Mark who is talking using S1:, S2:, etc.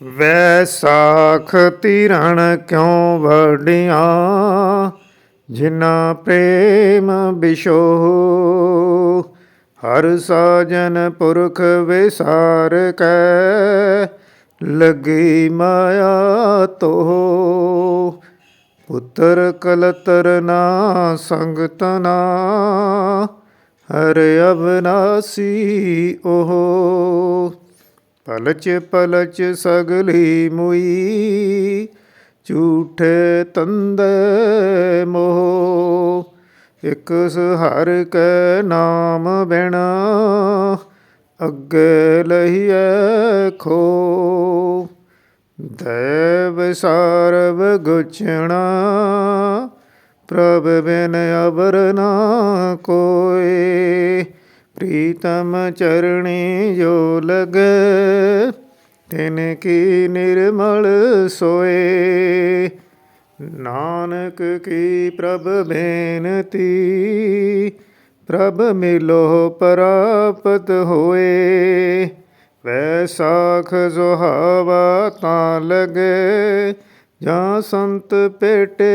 S1: ਵੈਸਾਖ ਤਿਰਣ ਕਿਉ ਵਡਿਆ ਜਿਨਾ ਪ੍ਰੇਮ ਬਿਸ਼ੋ ਹਰ ਸਾਜਨ ਪੁਰਖ ਵਿਸਾਰ ਕੈ, ਲਗੀ ਮਾਇਆ ਤੋ ਪੁੱਤਰ ਕਲਤਰ ਨਾ ਸੰਗ ਤਨਾ ਹਰ ਅਬਨਾਸੀ ਉਹ। ਪਲਚ ਪਲਚ ਸਗਲੀ ਮੁਈ, ਝੂਠੇ ਤੰਦੇ ਮੋਹ। ਇਕ ਹਰ ਕੈ ਨਾਮ ਬਿਨ, ਅੱਗੇ ਲਹੀਐ ਖੋ। ਦੇਵ ਸਰਬ ਗੁਚਣਾ, ਪ੍ਰਭ ਬਿਨ ਅਵਰ ਨਾ ਕੋਏ। ਪ੍ਰੀਤਮ ਚਰਣੀ ਜੋ ਲਗੇ, ਤਿਨ ਕੀ ਨਿਰਮਲ ਸੋਏ। ਨਾਨਕ ਕੀ ਪ੍ਰਭ ਬੇਨਤੀ, ਪ੍ਰਭ ਮਿਲੋ ਪ੍ਰਾਪਤ ਹੋਏ। ਵੈਸਾਖ ਸੁਹਾਵਾ ਤਾਂ ਲਗੇ, ਜਾਂ ਸੰਤ ਪੇਟੇ